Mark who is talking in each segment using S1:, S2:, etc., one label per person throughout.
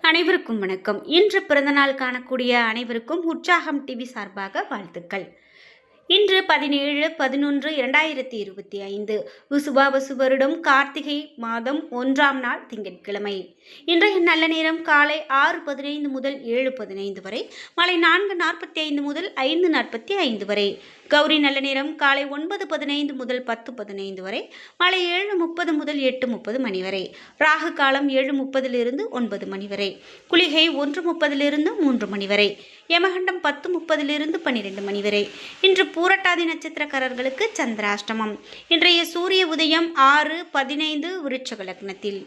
S1: அனைவருக்கும் வணக்கம். இன்று பிறந்தநாள் காணக்கூடிய அனைவருக்கும் உற்சாகம் டிவி சார்பாக வாழ்த்துக்கள். இன்று பதினேழு பதினொன்று இரண்டாயிரத்தி இருபத்தி ஐந்து விசுபாவசு வருடம் கார்த்திகை மாதம் ஒன்றாம் நாள் திங்கட்கிழமை. இன்றைய நல்ல நேரம் காலை ஆறு பதினைந்து முதல் ஏழு பதினைந்து வரை மாலை நான்கு நாற்பத்தி ஐந்து முதல் ஐந்து நாற்பத்தி ஐந்து வரை. கௌரி நல்ல நேரம். காலை ஒன்பது பதினைந்து முதல் பத்து பதினைந்து வரை. மாலை ஏழு முப்பது முதல் எட்டு முப்பது மணி வரை. ராகு காலம் ஏழு முப்பதிலிருந்து ஒன்பது மணி வரை. குளிகை ஒன்று முப்பதிலிருந்து மூன்று மணி வரை. யமகண்டம் பத்து முப்பதிலிருந்து பன்னிரெண்டு மணி வரை. இன்று பூரட்டாதி நட்சத்திரக்காரர்களுக்கு சந்திராஷ்டமம். இன்றைய சூரிய உதயம் ஆறு பதினைந்து விருட்சக லக்னத்தில்.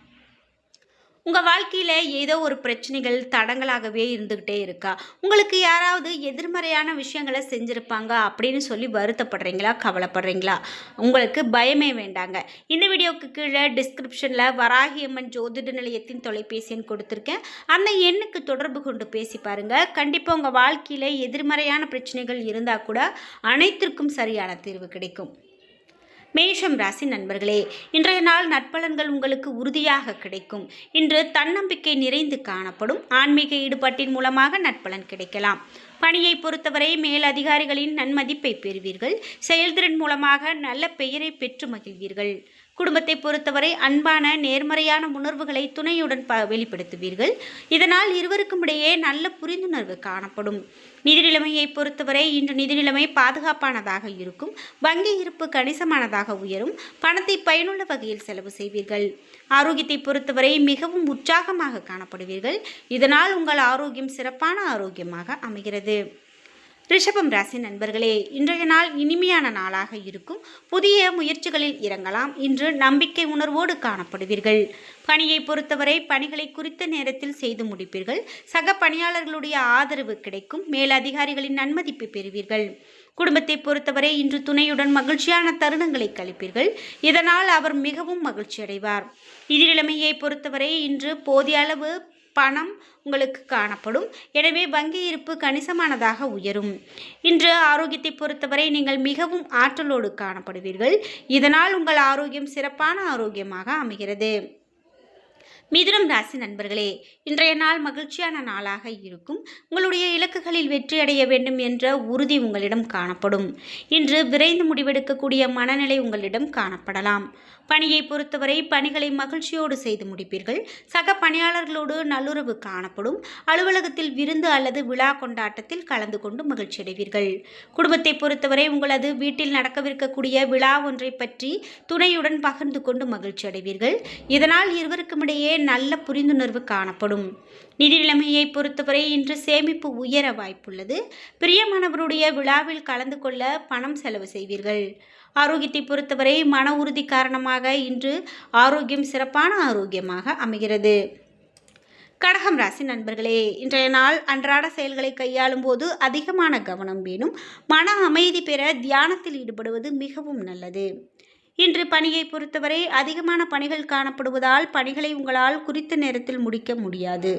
S1: உங்கள் வாழ்க்கையில் ஏதோ ஒரு பிரச்சனைகள் தடங்களாகவே இருந்துக்கிட்டே இருக்கா? உங்களுக்கு யாராவது எதிர்மறையான விஷயங்களை செஞ்சுருப்பாங்க அப்படின்னு சொல்லி வருத்தப்படுறீங்களா? கவலைப்படுறீங்களா? உங்களுக்கு பயமே வேண்டாங்க. இந்த வீடியோவுக்கு கீழே டிஸ்கிரிப்ஷனில் வராகியம்மன் ஜோதிட நிலையத்தின் தொலைபேசின்னு கொடுத்துருக்கேன். அந்த எண்ணுக்கு தொடர்பு கொண்டு பேசி பாருங்கள் கண்டிப்பாக உங்கள் வாழ்க்கையில் எதிர்மறையான பிரச்சனைகள் இருந்தால் கூட அனைத்திற்கும் சரியான தீர்வு கிடைக்கும். மேஷம் ராசி நண்பர்களே இன்றைய நாள் நட்பலன்கள் உங்களுக்கு உறுதியாக கிடைக்கும். இன்று தன்னம்பிக்கை நிறைந்து காணப்படும். ஆன்மீக ஈடுபாட்டின் மூலமாக நட்பலன் கிடைக்கலாம். பணியை பொறுத்தவரை மேல் அதிகாரிகளின் நன்மதிப்பை பெறுவீர்கள். செயல்திறன் மூலமாக நல்ல பெயரை பெற்று மகிழ்வீர்கள். குடும்பத்தை பொறுத்தவரை அன்பான நேர்மறையான உணர்வுகளை துணையுடன் ப வெளிப்படுத்துவீர்கள். இதனால் இருவருக்கும் இடையே நல்ல புரிந்துணர்வு காணப்படும். நிதி நிலைமையை பொறுத்தவரை இன்று நிதி நிலைமை பாதுகாப்பானதாக இருக்கும். வங்கி இருப்பு கணிசமானதாக உயரும். பணத்தை பயனுள்ள வகையில் செலவு செய்வீர்கள். ஆரோக்கியத்தை பொறுத்தவரை மிகவும் உற்சாகமாக காணப்படுவீர்கள். இதனால் உங்கள் ஆரோக்கியம் சிறப்பான ஆரோக்கியமாக அமைகிறது. ரிஷபம் ராசி நண்பர்களே இன்றைய நாள் இனிமையான நாளாக இருக்கும். புதிய முயற்சிகளில் இறங்கலாம். இன்று நம்பிக்கை உணர்வோடு காணப்படுவீர்கள். பணியை பொறுத்தவரை பணிகளை குறித்த நேரத்தில் செய்து முடிப்பீர்கள். சக பணியாளர்களுடைய ஆதரவு கிடைக்கும். மேலதிகாரிகளின் நன்மதிப்பை பெறுவீர்கள். குடும்பத்தை பொறுத்தவரை இன்று துணையுடன் மகிழ்ச்சியான தருணங்களை கழிப்பீர்கள். இதனால் அவர் மிகவும் மகிழ்ச்சி அடைவார் எதிரிலமையை பொறுத்தவரை இன்று போதிய அளவு பணம் உங்களுக்கு காணப்படும். எனவே வங்கி இருப்பு கணிசமானதாக உயரும். இன்று ஆரோக்கியத்தை பொறுத்தவரை நீங்கள் மிகவும் ஆற்றலோடு காணப்படுவீர்கள். இதனால் உங்கள் ஆரோக்கியம் சிறப்பான ஆரோக்கியமாக அமைகிறது. மிதுனம் ராசி நண்பர்களே இன்றைய நாள் மகிழ்ச்சியான நாளாக இருக்கும். உங்களுடைய இலக்குகளில் வெற்றி அடைய வேண்டும் என்ற உறுதி உங்களிடம் காணப்படும். இன்று விரைந்து முடிவெடுக்கக்கூடிய மனநிலை உங்களிடம் காணப்படலாம். பணியை பொறுத்தவரை பணிகளை மகிழ்ச்சியோடு செய்து முடிப்பீர்கள். சக பணியாளர்களோடு நல்லுறவு காணப்படும். அலுவலகத்தில் விருந்து அல்லது விழா கொண்டாட்டத்தில் கலந்து கொண்டு மகிழ்ச்சி அடைவீர்கள் குடும்பத்தை பொறுத்தவரை உங்களது வீட்டில் நடக்கவிருக்கக்கூடிய விழா ஒன்றை பற்றி துணையுடன் பகிர்ந்து கொண்டு மகிழ்ச்சி அடைவீர்கள் இதனால் இருவருக்கும் இடையே நல்ல புரிந்துணர்வு காணப்படும். நிதி நிலைமையை பொறுத்தவரை இன்று சேமிப்பு உயர வாய்ப்புள்ளது. பிரியமானவருடைய விழாவில் கலந்து கொள்ள பணம் செலவு செய்வீர்கள். ஆரோக்கியத்தை பொறுத்தவரை மன உறுதி காரணமாக இன்று ஆரோக்கியம் சிறப்பான ஆரோக்கியமாக அமைகிறது. கடகம் ராசி நண்பர்களே இன்றைய நாள் அன்றாட செயல்களை கையாளும் போது அதிகமான கவனம் வேணும். மன அமைதி பெற தியானத்தில் ஈடுபடுவது மிகவும் நல்லது. இன்று பணியை பொறுத்தவரை அதிகமான பணிகள் காணப்படுவதால் பணிகளை உங்களால் குறித்த நேரத்தில் முடிக்க முடியாது.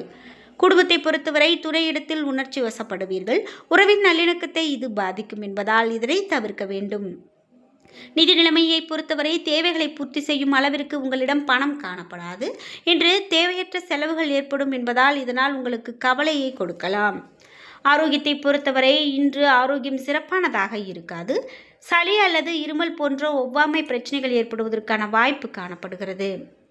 S1: குடும்பத்தை பொறுத்தவரை துறையிடத்தில் உணர்ச்சி வசப்படுவீர்கள். உறவின் நல்லிணக்கத்தை இது பாதிக்கும் என்பதால் இதனை தவிர்க்க வேண்டும். நிதி நிலைமையை பொறுத்தவரை தேவைகளை பூர்த்தி செய்யும் அளவிற்கு உங்களிடம் பணம் காணப்படாது. இன்று தேவையற்ற செலவுகள் ஏற்படும் என்பதால் இதனால் உங்களுக்கு கவலையை கொடுக்கலாம். ஆரோக்கியத்தை பொறுத்தவரை இன்று ஆரோக்கியம் சிறப்பானதாக இருக்காது. சளி அல்லது இருமல் போன்ற ஒவ்வாமை பிரச்சனைகள் ஏற்படுவதற்கான வாய்ப்பு காணப்படுகிறது.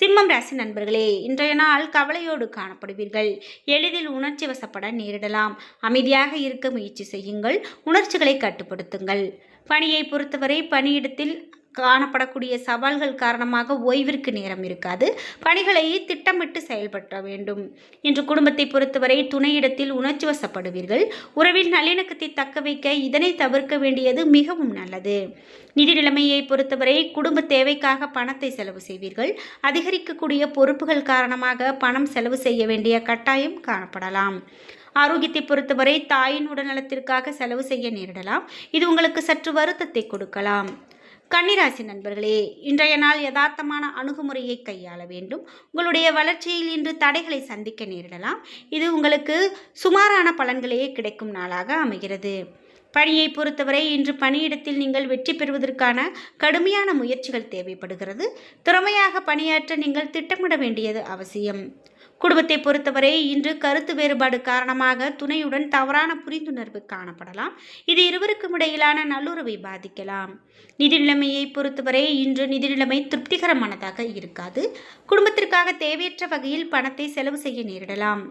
S1: சிம்மம் ராசி நண்பர்களே இன்றைய நாள் கவலையோடு காணப்படுவீர்கள். எளிதில் உணர்ச்சி வசப்பட நேரிடலாம். அமைதியாக இருக்க முயற்சி செய்யுங்கள். உணர்ச்சிகளை கட்டுப்படுத்துங்கள். பணியை பொறுத்தவரை பணியிடத்தில் காணப்படக்கூடிய சவால்கள் காரணமாக ஓய்விற்கு நேரம் இருக்காது. பணிகளை திட்டமிட்டு செயல்பட வேண்டும். இன்று குடும்பத்தை பொறுத்தவரை துணையிடத்தில் உணர்ச்சி வசப்படுவீர்கள். உறவின் நல்லிணக்கத்தை தக்க வைக்க இதனை தவிர்க்க வேண்டியது மிகவும் நல்லது. நிதி நிலைமையை பொறுத்தவரை குடும்ப தேவைக்காக பணத்தை செலவு செய்வீர்கள். அதிகரிக்கக்கூடிய பொறுப்புகள் காரணமாக பணம் செலவு செய்ய வேண்டிய கட்டாயம் காணப்படலாம். ஆரோக்கியத்தை பொறுத்தவரை தாயின் உடல்நலத்திற்காக செலவு செய்ய நேரிடலாம். இது உங்களுக்கு சற்று வருத்தத்தை கொடுக்கலாம். கன்னிராசி நண்பர்களே இன்றைய நாள் யதார்த்தமான அணுகுமுறையை கையாள வேண்டும். உங்களுடைய வளர்ச்சியில் இன்று தடைகளை சந்திக்க நேரிடலாம். இது உங்களுக்கு சுமாரான பலன்களையே கிடைக்கும் நாளாக அமைகிறது. பணியை பொறுத்தவரை இன்று பணியிடத்தில் நீங்கள் வெற்றி பெறுவதற்கான கடுமையான முயற்சிகள் தேவைப்படுகிறது. திறமையாக பணியாற்ற நீங்கள் திட்டமிட வேண்டியது அவசியம். குடும்பத்தை பொறுத்தவரை இன்று கருத்து வேறுபாடு காரணமாக துணையுடன் தவறான புரிந்துணர்வு காணப்படலாம். இது இருவருக்கும் இடையிலான நல்லுறவை பாதிக்கலாம். நிதி நிலைமையை பொறுத்தவரை இன்று நிதி நிலைமை திருப்திகரமானதாக இருக்காது. குடும்பத்திற்காக தேவையற்ற வகையில் பணத்தை செலவு செய்ய நேரிடலாம்.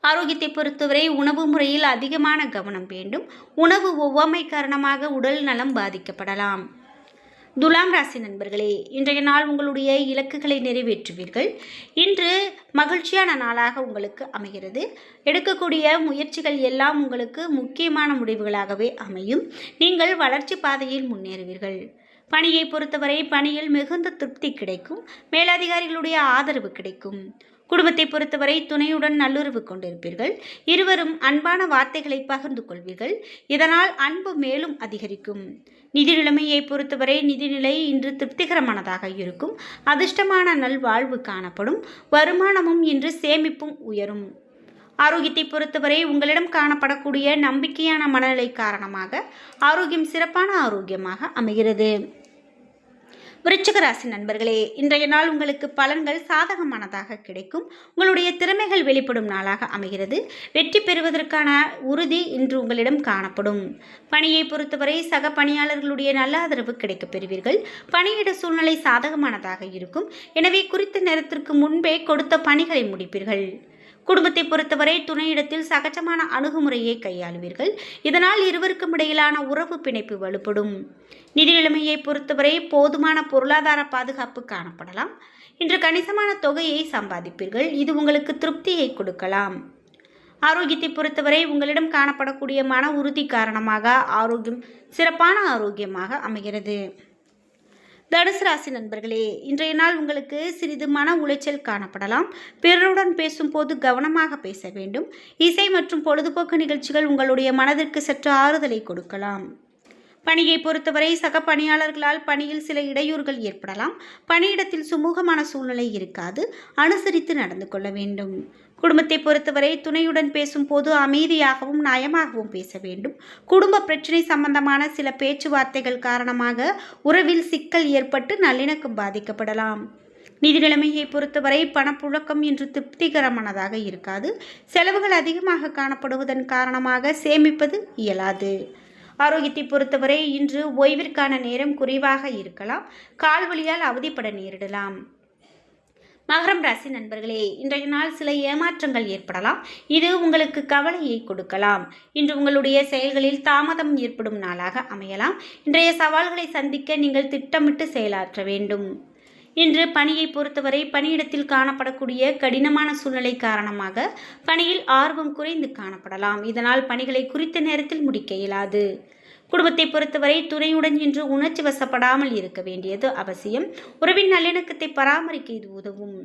S1: ஆரோக்கியத்தை பொறுத்தவரை உணவு முறையில் அதிகமான கவனம் வேண்டும். உணவு ஒவ்வாமை காரணமாக உடல் நலம் பாதிக்கப்படலாம். துலாம் ராசி நண்பர்களே இன்றைய நாள் உங்களுடைய இலக்குகளை நிறைவேற்றுவீர்கள். இன்று மகிழ்ச்சியான நாளாக உங்களுக்கு அமைகிறது. எடுக்கக்கூடிய முயற்சிகள் எல்லாம் உங்களுக்கு முக்கியமான முடிவுகளாகவே அமையும். நீங்கள் வளர்ச்சி பாதையில் முன்னேறுவீர்கள். பணியை பொறுத்தவரை பணியில் மிகுந்த திருப்தி கிடைக்கும். மேலதிகாரிகளுடைய ஆதரவு கிடைக்கும். குடும்பத்தை பொறுத்தவரை துணையுடன் நல்லுறவு கொண்டிருப்பீர்கள். இருவரும் அன்பான வார்த்தைகளை பகிர்ந்து கொள்வீர்கள். இதனால் அன்பு மேலும் அதிகரிக்கும். நிதி நிலைமையை பொறுத்தவரை நிதிநிலை இன்று திருப்திகரமானதாக இருக்கும். அதிர்ஷ்டமான நல்வாழ்வு காணப்படும். வருமானமும் இன்று சேமிப்பும் உயரும். ஆரோக்கியத்தை பொறுத்தவரை உங்களிடம் காணப்படக்கூடிய நம்பிக்கையான மனநிலை காரணமாக ஆரோக்கியம் சிறப்பான ஆரோக்கியமாக அமைகிறது. விருச்சிக ராசி நண்பர்களே இன்றைய நாள் உங்களுக்கு பலன்கள் சாதகமானதாக கிடைக்கும். உங்களுடைய திறமைகள் வெளிப்படும் நாளாக அமைகிறது. வெற்றி பெறுவதற்கான உறுதி இன்று உங்களிடம் காணப்படும். பணியை பொறுத்தவரை சக பணியாளர்களுடைய நல்ல ஆதரவு கிடைக்கப் பெறுவீர்கள். பணியிட சூழ்நிலை சாதகமானதாக இருக்கும். எனவே குறித்த நேரத்திற்கு முன்பே கொடுத்த பணிகளை முடிப்பீர்கள். குடும்பத்தை பொறுத்தவரை துணையிடத்தில் சகஜமான அணுகுமுறையை கையாளுவீர்கள். இதனால் இருவருக்கும் இடையிலான உறவு பிணைப்பு வலுப்படும். நிதி நிலைமையை பொறுத்தவரை போதுமான பொருளாதார பாதுகாப்பு காணப்படலாம். இன்று கணிசமான தொகையை சம்பாதிப்பீர்கள். இது உங்களுக்கு திருப்தியை கொடுக்கலாம். ஆரோக்கியத்தை பொறுத்தவரை உங்களிடம் காணப்படக்கூடிய மன உறுதி காரணமாக ஆரோக்கியம் சிறப்பான ஆரோக்கியமாக அமைகிறது. தனுசு ராசி நண்பர்களே இன்றைய நாள் உங்களுக்கு சிறிது மன உளைச்சல் காணப்படலாம். பிறருடன் பேசும்போது கவனமாக பேச வேண்டும். இசை மற்றும் பொழுதுபோக்கு நிகழ்ச்சிகள் உங்களுடைய மனதிற்கு சற்று ஆறுதலை கொடுக்கலாம். பணியை பொறுத்தவரை சக பணியாளர்களால் பணியில் சில இடையூறுகள் ஏற்படலாம். பணியிடத்தில் சுமூகமான சூழ்நிலை இருக்காது. அனுசரித்து நடந்து கொள்ள வேண்டும். குடும்பத்தை பொறுத்தவரை துணையுடன் பேசும்போது அமைதியாகவும் நயமாகவும் பேச வேண்டும். குடும்ப பிரச்சனை சம்பந்தமான சில பேச்சுவார்த்தைகள் காரணமாக உறவில் சிக்கல் ஏற்பட்டு நல்லிணக்கம் பாதிக்கப்படலாம். நிதி நிலைமையை பொறுத்தவரை பணப்புழக்கம் இன்று திருப்திகரமானதாக இருக்காது. செலவுகள் அதிகமாக காணப்படுவதன் காரணமாக சேமிப்பது இயலாது. ஆரோக்கியத்தை பொறுத்தவரை இன்று ஓய்விற்கான நேரம் குறைவாக இருக்கலாம். கால்வழியால் அவதிப்பட நேரிடலாம். மகரம் ராசி நண்பர்களே இன்றைய நாள் சில ஏமாற்றங்கள் ஏற்படலாம். இது உங்களுக்கு கவலையை கொடுக்கலாம். இன்று உங்களுடைய செயல்களில் தாமதம் ஏற்படும் நாளாக அமையலாம். இன்றைய சவால்களை சந்திக்க நீங்கள் திட்டமிட்டு செயலாற்ற வேண்டும். இன்று பணியை பொறுத்தவரை பணியிடத்தில் காணப்படக்கூடிய கடினமான சூழ்நிலை காரணமாக பணியில் ஆர்வம் குறைந்து காணப்படலாம். இதனால் பணிகளை குறித்த நேரத்தில் முடிக்க இயலாது. குடும்பத்தை பொறுத்தவரை துணையுடன் இன்று உணர்ச்சி வசப்படாமல் இருக்க வேண்டியது அவசியம். உறவின் நல்லிணக்கத்தை பராமரிக்க இது உதவும்.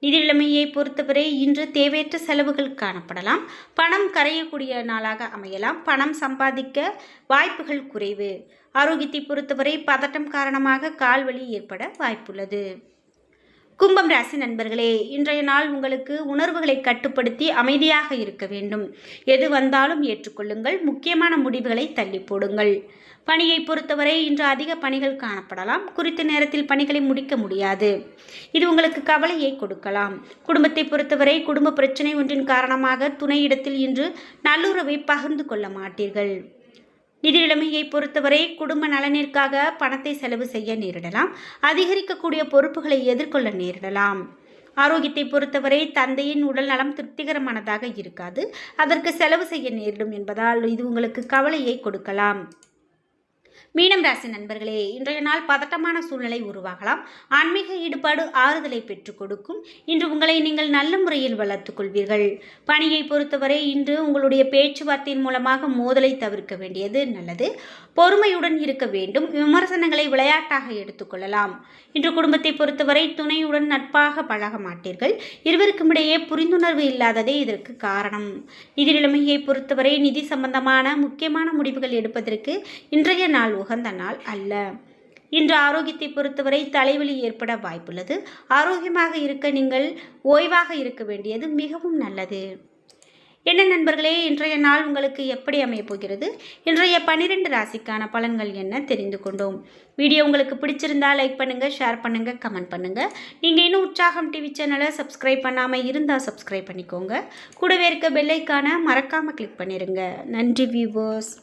S1: நிதி நிலைமையை பொறுத்தவரை இன்று தேவையற்ற செலவுகள் காணப்படலாம். பணம் கரையக்கூடிய நாளாக அமையலாம். பணம் சம்பாதிக்க வாய்ப்புகள் குறைவு. ஆரோக்கியத்தை பொறுத்தவரை பதட்டம் காரணமாக கால்வலி ஏற்பட வாய்ப்புள்ளது. கும்பம் ராசி நண்பர்களே இன்றைய நாள் உங்களுக்கு உணர்வுகளை கட்டுப்படுத்தி அமைதியாக இருக்க வேண்டும். எது வந்தாலும் ஏற்றுக்கொள்ளுங்கள். முக்கியமான முடிவுகளை தள்ளி போடுங்கள். பணியை பொறுத்தவரை இன்று அதிக பணிகள் காணப்படலாம். குறித்த நேரத்தில் பணிகளை முடிக்க முடியாது. இது உங்களுக்கு கவலையை கொடுக்கலாம். குடும்பத்தை பொறுத்தவரை குடும்ப பிரச்சனை ஒன்றின் காரணமாக துணையிடத்தில் இன்று நல்லுறவை பகிர்ந்து கொள்ள மாட்டீர்கள். நிதி நிலைமையை பொறுத்தவரை குடும்ப நலனிற்காக பணத்தை செலவு செய்ய நேரிடலாம். அதிகரிக்கக்கூடிய பொறுப்புகளை எதிர்கொள்ள நேரிடலாம். ஆரோக்கியத்தை பொறுத்தவரை தந்தையின் உடல் நலம் திருப்திகரமானதாக இருக்காது. அதற்கு செலவு செய்ய நேரிடும் என்பதால் இது உங்களுக்கு கவலையை கொடுக்கலாம். மீனம் ராசி நண்பர்களே இன்றைய நாள் பதட்டமான சூழ்நிலை உருவாகலாம். ஆன்மீக ஈடுபாடு ஆறுதலை பெற்றுக் கொடுக்கும். இன்று உங்களை நீங்கள் நல்ல முறையில் வளர்த்துக் கொள்வீர்கள். பணியை பொறுத்தவரை இன்று உங்களுடைய பேச்சுவார்த்தையின் மூலமாக மோதலை தவிர்க்க வேண்டியது நல்லது. பொறுமையுடன் இருக்க வேண்டும். விமர்சனங்களை விளையாட்டாக எடுத்துக்கொள்ளலாம் இன்று குடும்பத்தை பொறுத்தவரை துணையுடன் நட்பாக பழக மாட்டீர்கள். இருவருக்கும் இடையே புரிந்துணர்வு இல்லாததே இதற்கு காரணம். நிதி நிலைமையை பொறுத்தவரை நிதி சம்பந்தமான முக்கியமான முடிவுகள் எடுப்பதற்கு இன்றைய நாள் உகந்த நாள் அல்ல. இன்று ஆரோக்கியத்தை பொறுத்தவரை தலைவலி ஏற்பட வாய்ப்புள்ளது. ஆரோக்கியமாக இருக்க நீங்கள் ஓய்வாக இருக்க வேண்டியது மிகவும் நல்லது. என்ன நண்பர்களே இன்றைய நாள் உங்களுக்கு எப்படி அமையப்போகிறது இன்றைய பன்னிரெண்டு ராசிக்கான பலன்கள் என்ன தெரிந்து கொண்டோம். வீடியோ உங்களுக்கு பிடிச்சிருந்தால் லைக் பண்ணுங்கள் ஷேர் பண்ணுங்கள் கமெண்ட் பண்ணுங்கள் நீங்கள் இன்னும் உற்சாகம் டிவி சேனலை சப்ஸ்கிரைப் பண்ணாமல் இருந்தால் சப்ஸ்கிரைப் பண்ணிக்கோங்க. கூடவே இருக்க பெல்லைக்கான மறக்காமல் கிளிக் பண்ணிடுங்க நன்றி வியூவர்ஸ்